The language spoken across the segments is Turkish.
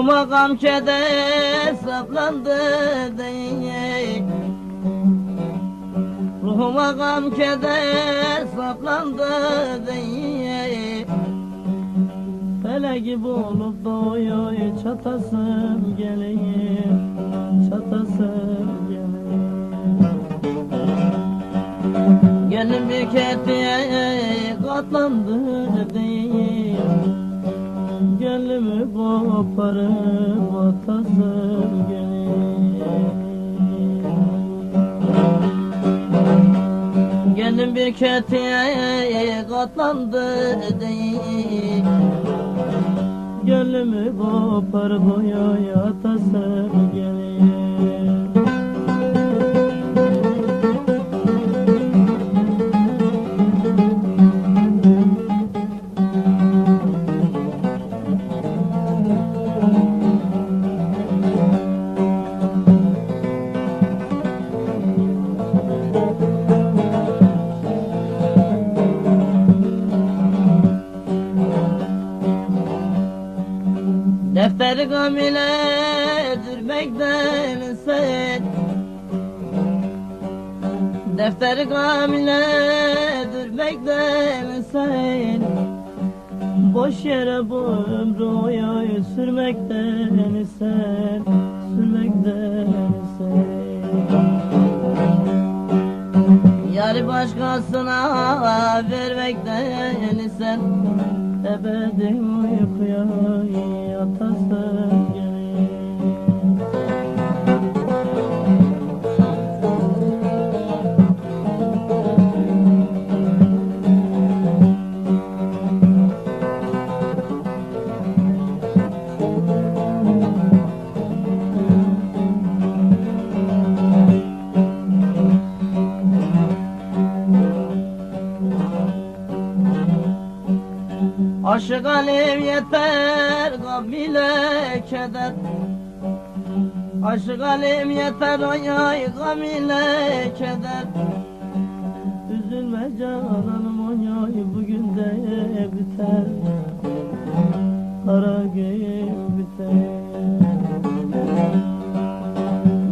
Ruhuma gam keder saplandı diye Ruhuma gam keder saplandı diye Fele gibi olup doğuyor çatasım geleyim Çatasım geleyim Gelin bir ketiye katlandı değil gelin bir ketiye katlandı değil. Gönlümü koparıp oya atasım gelin Defteri gam ile dürmekten sen Defteri gam ile dürmekten sen Boş yere bu ömrü oya sürmekten sen Sürmekten sen Yarı başkasına vermekten sen Ebedi uykuya yatası Aşık alev yeter gam ile keder. Aşık alev yeter ay ay gam ile keder. Üzülme cananım oy ay bugün de biter. Kara gün biter.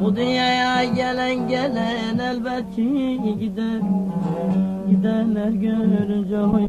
Bu dünyaya gelen gelen elbet ki gider. Gidenler görünce oy